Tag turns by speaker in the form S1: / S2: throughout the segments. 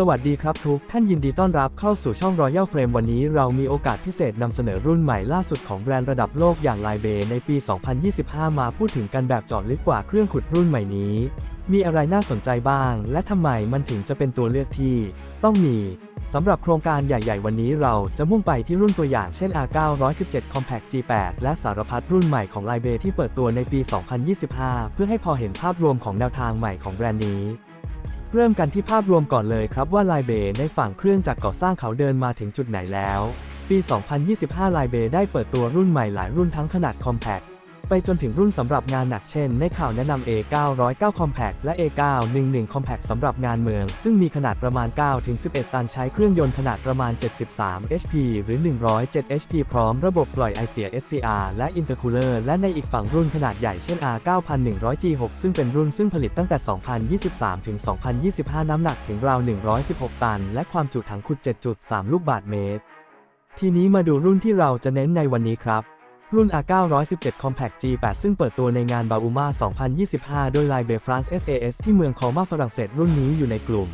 S1: สวัสดีครับทุกท่านยินดีต้อนรับเข้าสู่ช่อง Royal Frame วันนี้เรามีโอกาสพิเศษนำเสนอรุ่นใหม่ล่าสุดของแบรนด์ระดับโลกอย่างไลเบในปี 2025 มาพูดถึงกันแบบเจาะลึกกว่าเครื่องขุดรุ่นใหม่นี้ มีอะไรน่าสนใจบ้าง และทำไมมันถึงจะเป็นตัวเลือกที่ ต้องมีสำหรับโครงการใหญ่ ๆ วันนี้เราจะมุ่งไปที่รุ่นตัวอย่างเช่น R9 117 Compact G8 และสารพัดรุ่นใหม่ของไลเบที่เปิดตัวในปี 2025 เพื่อให้พอเห็นภาพรวมของแนวทางใหม่ของแบรนด์นี้ เริ่มกันที่ภาพรวมก่อนเลยครับว่าไลเบในฝั่งเครื่องจักรก่อสร้างเขาเดินมาถึงจุดไหนแล้ว ปี 2025 ไลเบได้เปิดตัวรุ่นใหม่หลายรุ่นทั้งขนาดคอมแพค ไปจนถึงรุ่นสำหรับงานหนักเช่น ในข่าวแนะนำ A909 Compact และ A911 Compact สำหรับงานเมือง ซึ่งมีขนาดประมาณ 9-11 ตันใช้เครื่องยนต์ขนาดประมาณ 73 HP หรือ 107 HP พร้อมระบบปล่อยไอเสีย SCR และ Intercooler และในอีกฝั่งรุ่นขนาดใหญ่เช่น R9100G6 ซึ่งเป็นรุ่นซึ่งผลิตตั้งแต่ 2023 ถึง 2025 น้ำหนักถึงราว 116 ตัน และความจุถังขุด 7.3 ลูกบาศก์เมตร ทีนี้มาดูรุ่นที่เราจะเน้นในวันนี้ครับ รุ่น R917 Compact G8 ซึ่งเปิดตัวในงานบาอูมา2025 โดย l i b e France SAS ที่เมืองคอมาฝรั่งเศสรุ่นนี้อยู่ในกลุ่ม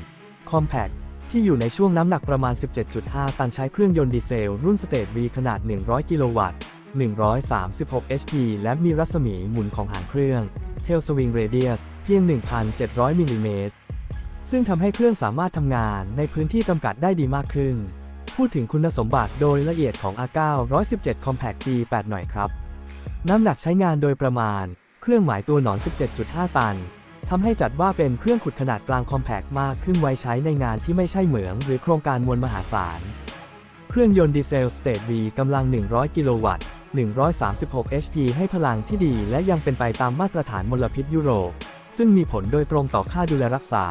S1: Compact ที่อยู่ในช่วงน้ำหนักประมาณ 17.5 ตันใช้เครื่องยนต์ดีเซล รุ่น Stage V ขนาด 100 กิโลวัตต์ 136 HP และมีรัศมีหมุนของหางเครื่อง Tail Swing Radius เพียง 1,700 มิลลิเมตร ซึ่งทำให้เครื่องสามารถทำงานในพื้นที่จำกัดได้ดีมากขึ้น พูดถึงคุณสมบัติโดยละเอียดของ R9 117 Compact G8 หน่อยครับ น้ำหนักใช้งานโดยประมาณ เครื่องหมายตัวหนอน 17.5 ตันทำให้จัดว่าเป็นเครื่องขุดขนาดกลาง Compact มากขึ้นไว้ใช้ในงานที่ไม่ใช่เหมือง หรือโครงการมวลมหาศาล เครื่องยนต์ดีเซล Stage V กำลัง 100 กิโลวัตต์ 136 HP ให้พลังที่ดีและยังเป็นไปตามมาตรฐานมลพิษยุโรป ซึ่งมีผลโดยตรงต่อค่าดูแลรักษา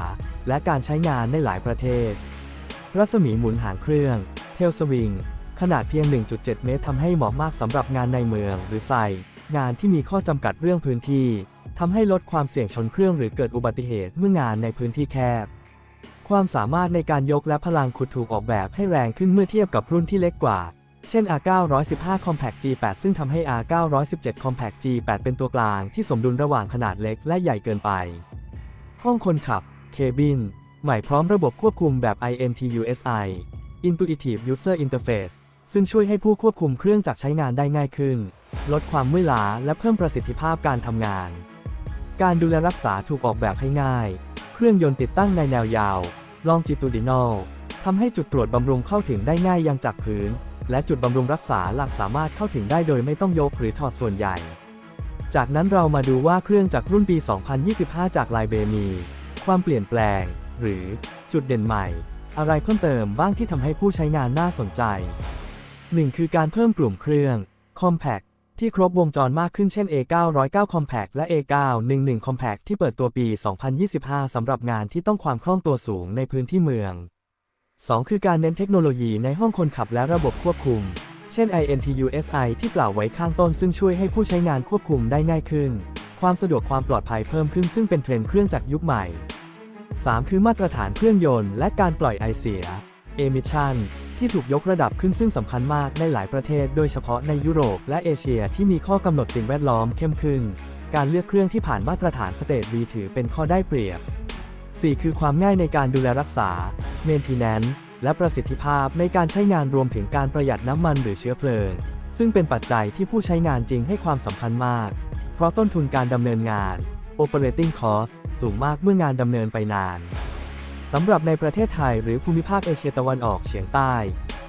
S1: และการใช้งานในหลายประเทศ รัศมีหมุนหางเครื่อง เทลสวิง ขนาดเพียง 1.7 เมตรทำให้เหมาะมากสำหรับงานในเมืองหรือไซงานที่มีข้อจำกัดเรื่องพื้นที่ทำให้ลดความเสี่ยงชนเครื่องหรือเกิดอุบัติเหตุเมื่องานในพื้นที่แคบ ความสามารถในการยกและพลังขุดถูกออกแบบให้แรงขึ้นเมื่อเทียบกับรุ่นที่เล็กกว่า เช่น R915 Compact G8 ซึ่งทำให้ R917 Compact G8 เป็นตัวกลางที่สมดุลระหว่างขนาดเล็กและใหญ่เกินไป ห้องคนขับ เคบิน ใหม่พร้อมระบบควบคุมแบบ INTUSI Intuitive User Interface ซึ่งช่วยให้ผู้ควบคุมเครื่องจักรใช้งานได้ง่ายขึ้น ลดความเมื่อยล้าและเพิ่มประสิทธิภาพการทำงาน การดูแลรักษาถูกออกแบบให้ง่าย เครื่องยนต์ติดตั้งในแนวยาว longitudinal ทำให้จุดตรวจบำรุงเข้าถึงได้ง่ายยังจากพื้น และจุดบำรุงรักษาหลักสามารถเข้าถึงได้โดยไม่ต้องยกหรือถอดส่วนใหญ่ จากนั้นเรามาดูว่าเครื่องจากรุ่นปี 2025 จากไลเบมี ความเปลี่ยนแปลง หรือจุดเด่นใหม่ อะไรเพิ่มเติมบ้างที่ทำให้ผู้ใช้งานน่าสนใจ 1. คือการเพิ่มกลุ่มเครื่อง Compact ที่ครบวงจรมากขึ้นเช่น A909 Compact และ A911 Compact ที่เปิดตัวปี 2025 สำหรับงานที่ต้องความคล่องตัวสูงในพื้นที่เมือง 2. คือการเน้นเทคโนโลยีในห้องคนขับและระบบควบคุม เช่น INTUSI ที่กล่าวไว้ข้างต้นซึ่งช่วยให้ผู้ใช้งานควบคุมได้ง่ายขึ้น ความสะดวกความปลอดภัยเพิ่มขึ้นซึ่งเป็นเทรนด์เครื่องจักรยุคใหม่ 3. คือมาตรฐานเครื่องยนต์และการปล่อยไอเสีย Emission ที่ถูกยกระดับขึ้นซึ่งสำคัญมากในหลายประเทศ โดยเฉพาะในยุโรปและเอเชียที่มีข้อกำหนดสิ่งแวดล้อมเข้มขึ้น การเลือกเครื่องที่ผ่านมาตรฐานสเตท V ถือเป็นข้อได้เปรียบ 4. คือความง่ายในการดูแลรักษา Maintenance และประสิทธิภาพในการใช้งานรวมถึงการประหยัดน้ำมันหรือเชื้อเพลิง ซึ่งเป็นปัจจัยที่ผู้ใช้งานจริงให้ความสำคัญมาก เพราะต้นทุนการดำเนินงาน Operating Cost สูงมากเมื่องานดำเนินไปนานสำหรับในประเทศไทยหรือภูมิภาคเอเชียตะวันออกเฉียงใต้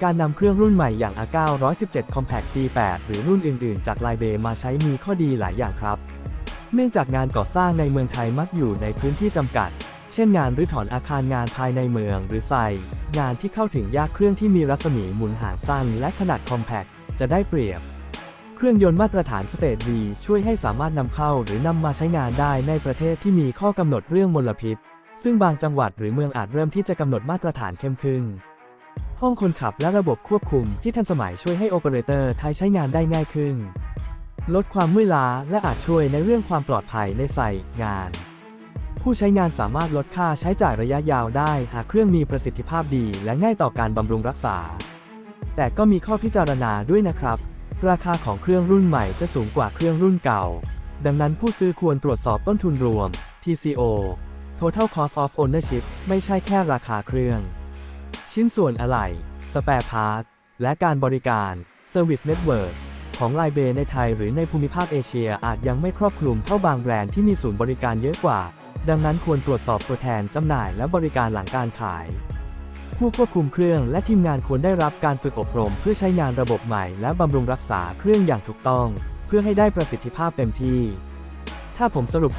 S1: การนำเครื่องรุ่นใหม่อย่าง R9 117 Compact G8 หรือรุ่นอื่นๆ จากไลเบมาใช้มีข้อดีหลายอย่างครับ เนื่องจากงานก่อสร้างในเมืองไทยมักอยู่ในพื้นที่จำกัด เช่นงานรื้อถอนอาคารงานภายในเมืองหรือไซงานที่เข้าถึงยากเครื่องที่มีรัศมีหมุนหางสั้นและขนาดคอมแพคจะได้เปรียบ เครื่องยนต์มาตรฐานสเตท V ช่วยให้สามารถนำเข้าหรือนำมาใช้งานได้ในประเทศที่มีข้อกำหนดเรื่องมลพิษ ซึ่งบางจังหวัดหรือเมืองอาจเริ่มที่จะกำหนดมาตรฐานเข้มขึ้น ห้องคนขับและระบบควบคุมที่ทันสมัยช่วยให้โอเปอเรเตอร์ไทยใช้งานได้ง่ายขึ้น ลดความเมื่อยล้าและอาจช่วยในเรื่องความปลอดภัยในใส่งาน ผู้ใช้งานสามารถลดค่าใช้จ่ายระยะยาวได้ หากเครื่องมีประสิทธิภาพดี และง่ายต่อการบำรุงรักษา แต่ก็มีข้อพิจารณาด้วยนะครับ ราคาของเครื่องรุ่นใหม่จะสูงกว่าเครื่องรุ่นเก่า ดังนั้นผู้ซื้อควรตรวจสอบต้นทุนรวม TCO Total Cost of Ownership ไม่ใช่แค่ราคาเครื่อง ชิ้นส่วนอะไหล่ สแปร์พาร์ท และการบริการ Service Network ของไลเบในไทยหรือในภูมิภาคเอเชียอาจยังไม่ครอบคลุมเท่าบางแบรนด์ที่มีศูนย์บริการเยอะกว่า ดังนั้นควรตรวจสอบตัวแทนจำหน่ายและบริการหลังการขาย ผู้ควบคุมเครื่องและทีมงานควรได้รับการฝึกอบรม เพื่อใช้งานระบบใหม่ และบำรุงรักษาเครื่องอย่างถูกต้อง เพื่อให้ได้ประสิทธิภาพเต็มที่ ถ้าผมสรุป